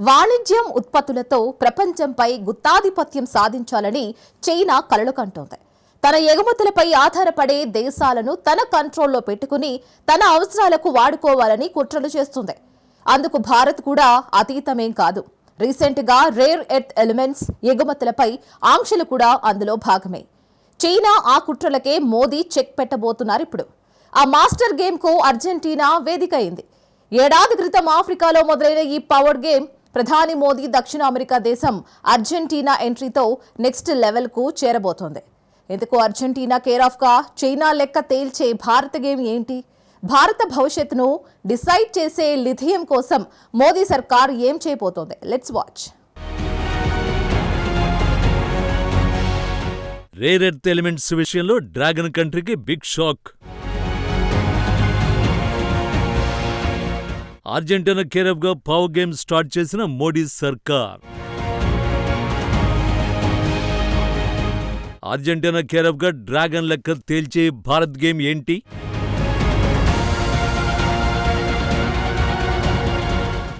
వాణిజ్యం ఉత్పత్తులతో ప్రపంచంపై గుత్తాధిపత్యం సాధించాలని చైనా కలలు కంటోంది. తన ఎగుమతులపై ఆధారపడే దేశాలను తన కంట్రోల్లో పెట్టుకుని తన అవసరాలకు వాడుకోవాలని కుట్రలు చేస్తుంది. అందుకు భారత్ కూడా అతీతమేం కాదు. రీసెంట్గా రేర్ ఎర్త్ ఎలిమెంట్స్ ఎగుమతులపై ఆంక్షలు కూడా అందులో భాగమే. చైనా ఆ కుట్రలకే మోదీ చెక్ పెట్టబోతున్నారు ఇప్పుడు. ఆ మాస్టర్ గేమ్కు అర్జెంటీనా వేదిక అయింది. ఏడాది క్రితం ఆఫ్రికాలో మొదలైన ఈ పవర్ గేమ్ ప్రధాని మోదీ దక్షిణ అమెరికా దేశం అర్జెంటీనా ఎంట్రీతో నెక్స్ట్ లెవెల్కు చేరబోతోంది. ఎందుకు అర్జెంటీనా కేర్ ఆఫ్ చైనా లెక్క తేల్చే భారత గేమ్ ఏంటి? భారత భవిష్యత్తును డిసైడ్ చేసే లిథియం కోసం మోదీ సర్కార్ ఏం చేయబోతోంది? Let's watch. Rare earth elements విషయంలో డ్రాగన్ కంట్రీకి బిగ్ షాక్. అర్జెంటీనా కేరఫ్గా పవర్ గేమ్ స్టార్ట్ చేసిన మోడీ సర్కార్. అర్జెంటీనా కేరఫ్గా డ్రాగన్ లెక్క తేల్చే భారత్ గేమ్ ఏంటి?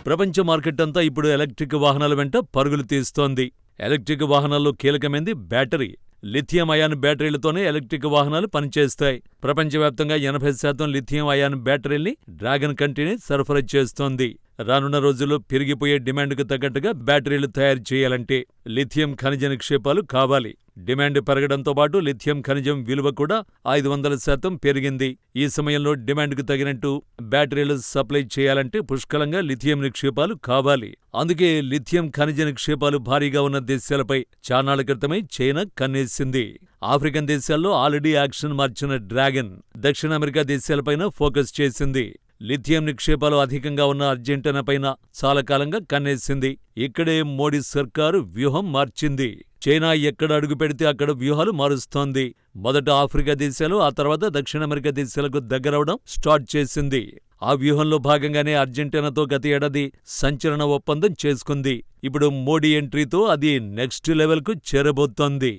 ప్రపంచ మార్కెట్ అంతా ఇప్పుడు ఎలక్ట్రిక్ వాహనాల వెంట పరుగులు తీస్తోంది. ఎలక్ట్రిక్ వాహనాల్లో కీలకమైంది బ్యాటరీ. లిథియం అయాన్ బ్యాటరీలతోనే ఎలక్ట్రిక్ వాహనాలు పనిచేస్తాయి. ప్రపంచవ్యాప్తంగా ఎనభై శాతం లిథియం అయాన్ బ్యాటరీల్ని డ్రాగన్ కంట్రీని సరఫరా చేస్తోంది. రానున్న రోజుల్లో పెరిగిపోయే డిమాండ్కు తగ్గట్టుగా బ్యాటరీలు తయారు చేయాలంటే లిథియం ఖనిజ నిక్షేపాలు కావాలి. డిమాండ్ పెరగడంతో పాటు లిథియం ఖనిజం విలువ కూడా ఐదు వందల శాతం పెరిగింది. ఈ సమయంలో డిమాండ్కు తగినట్టు బ్యాటరీలు సప్లై చేయాలంటే పుష్కలంగా లిథియం నిక్షేపాలు కావాలి. అందుకే లిథియం ఖనిజ నిక్షేపాలు భారీగా ఉన్న దేశాలపై చానాల క్రితమే చైనా కన్నేసింది. ఆఫ్రికన్ దేశాల్లో ఆల్రెడీ యాక్షన్ మార్చిన డ్రాగన్ దక్షిణ అమెరికా దేశాలపైన ఫోకస్ చేసింది. లిథియం నిక్షేపాలు అధికంగా ఉన్న అర్జెంటీనా పైన చాలా కాలంగా కన్నేసింది. ఇక్కడే మోడీ సర్కారు వ్యూహం మార్చింది. చైనా ఎక్కడ అడుగు పెడితే అక్కడ వ్యూహాలు మారుస్తోంది. మొదట ఆఫ్రికా దేశాలు ఆ తర్వాత దక్షిణ అమెరికా దేశాలకు దగ్గరవడం స్టార్ట్ చేసింది. ఆ వ్యూహంలో భాగంగానే అర్జెంటీనాతో గత ఏడాది సంచలన ఒప్పందం చేసుకుంది. ఇప్పుడు మోడీ ఎంట్రీతో అది నెక్స్ట్ లెవెల్కు చేరబోతోంది.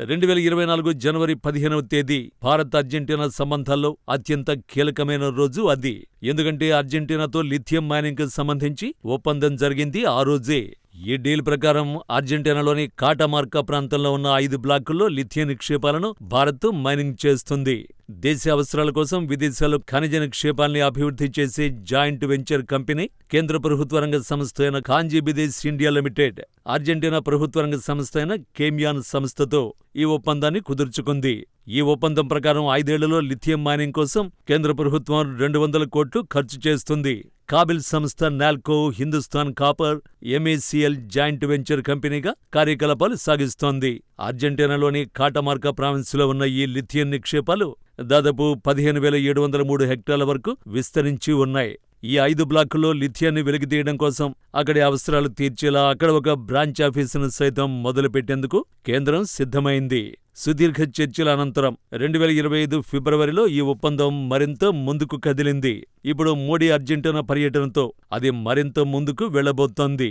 రెండు వేల ఇరవై నాలుగు జనవరి పదిహేనవ తేదీ భారత్ అర్జెంటీనా సంబంధాల్లో అత్యంత కీలకమైన రోజు అది. ఎందుకంటే అర్జెంటీనాతో లిథియం మైనింగ్కు సంబంధించి ఒప్పందం జరిగింది ఆ రోజే. ఈ డీల్ ప్రకారం అర్జెంటీనాలోని కాటామార్కా ప్రాంతంలో ఉన్న ఐదు బ్లాకుల్లో లిథియం నిక్షేపాలను భారత్ మైనింగ్ చేస్తుంది. దేశ అవసరాల కోసం విదేశాల్లో ఖనిజ నిక్షేపాల్ని అభివృద్ధి చేసే జాయింట్ వెంచర్ కంపెనీ కేంద్ర ప్రభుత్వ రంగ సంస్థ అయిన Khanij Bidesh India limited Argentina ప్రభుత్వ రంగ సంస్థ అయిన కేమియాన్ సంస్థతో ఈ ఒప్పందాన్ని కుదుర్చుకుంది. ఈ ఒప్పందం ప్రకారం ఐదేళ్ళలో లిథియం మైనింగ్ కోసం కేంద్ర ప్రభుత్వం రెండు వందల కోట్లు ఖర్చు చేస్తుంది. కాబిల్ సంస్థ NALCO Hindustan copper MECL joint venture కంపెనీగా కార్యకలాపాలు సాగిస్తోంది. అర్జెంటీనాలోని కాటమార్కా ప్రావిన్స్లో ఉన్న ఈ లిథియం నిక్షేపాలు దాదాపు పదిహేను వేల ఏడు వందల మూడు హెక్టార్ల వరకు విస్తరించి ఉన్నాయి. ఈ ఐదు బ్లాకుల్లో లిథియాన్ని వెలికితీయడం కోసం అక్కడి అవసరాలు తీర్చేలా అక్కడ ఒక బ్రాంచ్ ఆఫీసును సైతం మొదలుపెట్టేందుకు కేంద్రం సిద్ధమైంది. సుదీర్ఘ చర్చల అనంతరం రెండు వేల ఇరవై ఐదు ఫిబ్రవరిలో ఈ ఒప్పందం మరింత ముందుకు కదిలింది. ఇప్పుడు మోడీ అర్జెంటీనా పర్యటనతో అది మరింత ముందుకు వెళ్ళబోతోంది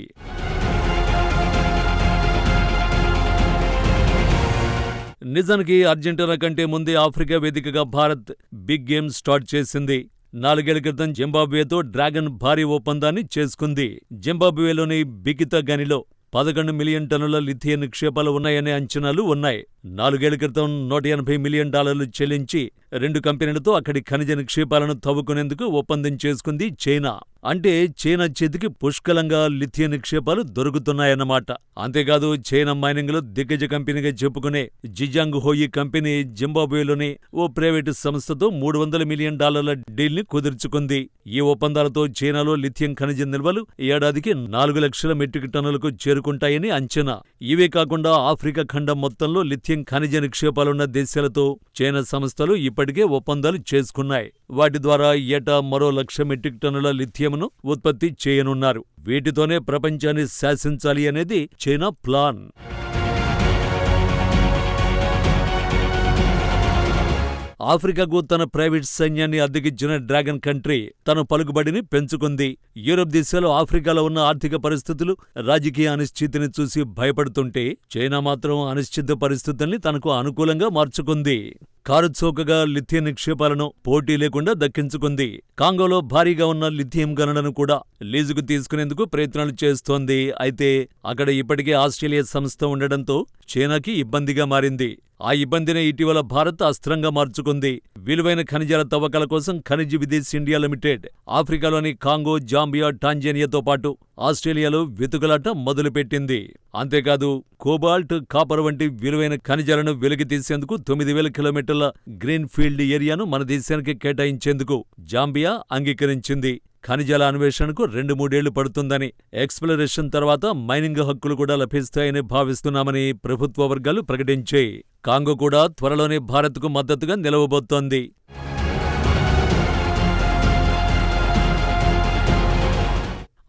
నిజానికి అర్జెంటీనా కంటే ముందే ఆఫ్రికా వేదికగా భారత్ బిగ్ గేమ్ స్టార్ట్ చేసింది. నాలుగేళ్ళ క్రితం జింబాబ్వేతో డ్రాగన్ భారీ ఒప్పందాన్ని చేసుకుంది. జింబాబ్వేలోని బిగిత గనిలో పదకొండు మిలియన్ టన్నుల లిథియ నిక్షేపాలు ఉన్నాయనే అంచనాలు ఉన్నాయి. నాలుగేళ్ళ క్రితం నూట ఎనభై మిలియన్ డాలర్లు చెల్లించి రెండు కంపెనీలతో అక్కడి ఖనిజ నిక్షేపాలను తవ్వుకునేందుకు ఒప్పందం చేసుకుంది చైనా. అంటే చైనా చేతికి పుష్కలంగా లిథియం నిక్షేపాలు దొరుకుతున్నాయన్నమాట. అంతేకాదు చైనా మైనింగ్లో దిగ్గజ కంపెనీగా చెప్పుకునే జిజాంగ్ హోయి కంపెనీ జింబాబ్వేలోని ఓ ప్రైవేటు సంస్థతో మూడు వందల మిలియన్ డాలర్ల డీల్ని కుదుర్చుకుంది. ఈ ఒప్పందాలతో చైనాలో లిథియం ఖనిజ నిల్వలు ఏడాదికి నాలుగు లక్షల మెట్రిక్ టన్నులకు చేరుకుంటాయని అంచనా. ఇవే కాకుండా ఆఫ్రికా ఖండం మొత్తంలో లిథియం ఖనిజ నిక్షేపాలున్న దేశాలతో చైనా సంస్థలు ఇప్పటికే ఒప్పందాలు చేసుకున్నాయి. వాటి ద్వారా ఏటా మరో లక్ష మెట్రిక్ టన్నుల లిథియంను ఉత్పత్తి చేయనున్నారు. వీటితోనే ప్రపంచాన్ని శాసించాలి అనేది చైనా ప్లాన్. ఆఫ్రికాకు తన ప్రైవేట్ సైన్యాన్ని అద్దెకిచ్చిన డ్రాగన్ కంట్రీ తన పలుకుబడిని పెంచుకుంది. యూరప్ దేశాలు ఆఫ్రికాలో ఉన్న ఆర్థిక పరిస్థితులు రాజకీయ అనిశ్చితిని చూసి భయపడుతుంటే చైనా మాత్రం అనిశ్చిత పరిస్థితుల్ని తనకు అనుకూలంగా మార్చుకుంది. కారుచౌకగా లిథియం నిక్షేపాలను పోటీ లేకుండా దక్కించుకుంది. కాంగోలో భారీగా ఉన్న లిథియం గనులను కూడా లీజుకు తీసుకునేందుకు ప్రయత్నాలు చేస్తోంది. అయితే అక్కడ ఇప్పటికే ఆస్ట్రేలియా సంస్థ ఉండడంతో చైనాకి ఇబ్బందిగా మారింది. ఆ ఇబ్బందిని ఇటీవల భారత్ అస్త్రంగా మార్చుకుంది. విలువైన ఖనిజాల తవ్వకాల కోసం ఖనిజ్ విదేశ్ ఇండియా లిమిటెడ్ ఆఫ్రికాలోని కాంగో జాంబియా టాంజేనియాతో పాటు ఆస్ట్రేలియాలో వెతుకులాట మొదలుపెట్టింది. అంతేకాదు కోబాల్ట్ కాపర్ వంటి విలువైన ఖనిజాలను వెలికి తీసేందుకు తొమ్మిది వేల కిలోమీటర్ల గ్రీన్ ఫీల్డ్ ఏరియాను మన దేశానికి కేటాయించేందుకు జాంబియా అంగీకరించింది. ఖనిజాల అన్వేషణకు రెండు మూడేళ్ళు పడుతుందని ఎక్స్ప్లరేషన్ తర్వాత మైనింగ్ హక్కులు కూడా లభిస్తాయని భావిస్తున్నామని ప్రభుత్వ వర్గాలు ప్రకటించాయి. కాంగో కూడా త్వరలోనే భారత్కు మద్దతుగా నిలవబోతోంది.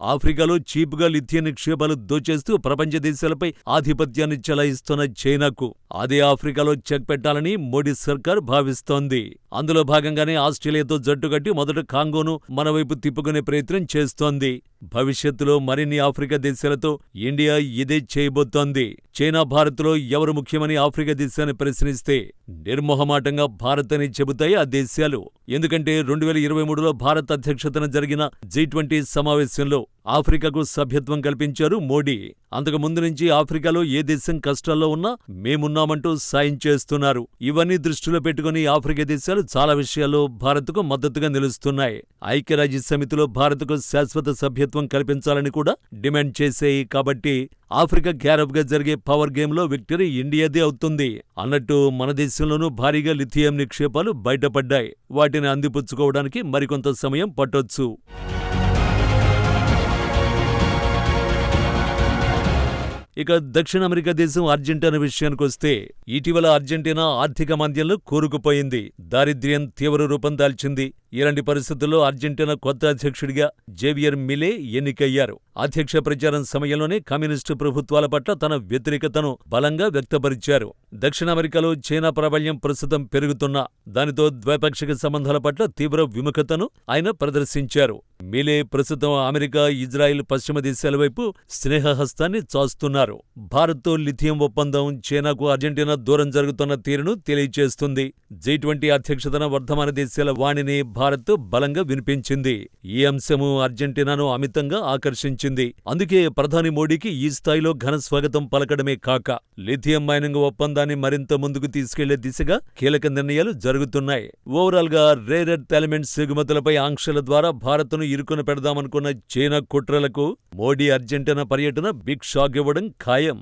ఆఫ్రికాలో చీప్గా లిథియం నిక్షేపాలు దోచేస్తూ ప్రపంచ దేశాలపై ఆధిపత్యాన్ని చెలాయిస్తున్న చైనాకు అదే ఆఫ్రికాలో చెక్ పెట్టాలని మోడీ సర్కార్ భావిస్తోంది. అందులో భాగంగానే ఆస్ట్రేలియాతో జట్టుకట్టి మొదట కాంగోను మనవైపు తిప్పుకునే ప్రయత్నం చేస్తోంది. భవిష్యత్తులో మరిన్ని ఆఫ్రికా దేశాలతో ఇండియా ఇదే చేయబోతోంది. చైనా భారత్లో ఎవరు ముఖ్యమని ఆఫ్రికా దేశాన్ని ప్రశ్నిస్తే నిర్మోహమాటంగా భారత్ అని చెబుతాయి ఆ దేశాలు. ఎందుకంటే రెండు వేల ఇరవై మూడులో భారత్ అధ్యక్షతన జరిగిన జీ ట్వంటీ సమావేశంలో ఆఫ్రికాకు సభ్యత్వం కల్పించారు మోడీ. అంతకు ముందు నుంచి ఆఫ్రికాలో ఏ దేశం కష్టాల్లో ఉన్నా మేమున్నామంటూ సాయం చేస్తున్నారు. ఇవన్నీ దృష్టిలో పెట్టుకుని ఆఫ్రికా దేశాలు చాలా విషయాల్లో భారత్కు మద్దతుగా నిలుస్తున్నాయి. ఐక్యరాజ్య సమితిలో భారత్కు శాశ్వత సభ్యత్వం కల్పించాలని కూడా డిమాండ్ చేశాయి. కాబట్టి ఆఫ్రికా గ్యారబ్గా జరిగే పవర్ గేమ్లో విక్టరీ ఇండియాదే అవుతుంది. అన్నట్టు మన దేశంలోనూ భారీగా లిథియం నిక్షేపాలు బయటపడ్డాయి. వాటిని అందిపుచ్చుకోవడానికి మరికొంత సమయం పట్టొచ్చు. ఇక దక్షిణ అమెరికా దేశం అర్జెంటీనా విషయానికొస్తే ఇటీవల అర్జెంటీనా ఆర్థిక మాంద్యంలో కూరుకుపోయింది. దారిద్ర్యం తీవ్ర రూపం దాల్చింది. ఇలాంటి పరిస్థితుల్లో అర్జెంటీనా కొత్త అధ్యక్షుడిగా జేవియర్ మిలే ఎన్నికయ్యారు. అధ్యక్ష ప్రచారం సమయంలోనే కమ్యూనిస్టు ప్రభుత్వాల పట్ల తన వ్యతిరేకతను బలంగా వ్యక్తపరిచారు. దక్షిణామెరికాలో చైనా ప్రాబల్యం ప్రస్తుతం పెరుగుతున్నా దానితో ద్వైపాక్షిక సంబంధాల పట్ల తీవ్ర విముఖతను ఆయన ప్రదర్శించారు. మిలే ప్రస్తుతం అమెరికా ఇజ్రాయిల్ పశ్చిమ దేశాల వైపు స్నేహహస్తాన్ని చాస్తున్నారు. భారత్తో లిథియం ఒప్పందం చైనాకు అర్జెంటీనా దూరం జరుగుతున్న తీరును తెలియచేస్తుంది. జీ ట్వంటీ అధ్యక్షతన వర్ధమాన దేశాల వాణిని భారత్ బలంగా వినిపించింది. ఈ అంశము అర్జెంటీనాను అమితంగా ఆకర్షించింది. అందుకే ప్రధాని మోడీకి ఈ స్థాయిలో ఘన స్వాగతం పలకడమే కాక లిథియం మైనింగ్ ఒప్పందాన్ని మరింత ముందుకు తీసుకెళ్ళే దిశగా కీలక నిర్ణయాలు జరుగుతున్నాయి. ఓవరాల్గా రేర్ ఎర్త్ ఎలిమెంట్స్ ఎగుమతులపై ఆంక్షల ద్వారా భారత్ను ఇరుకున పెడదామనుకున్న చైనా కుట్రలకు మోడీ అర్జెంటీనా పర్యటన బిగ్ షాక్ ఇవ్వడం ఖాయం.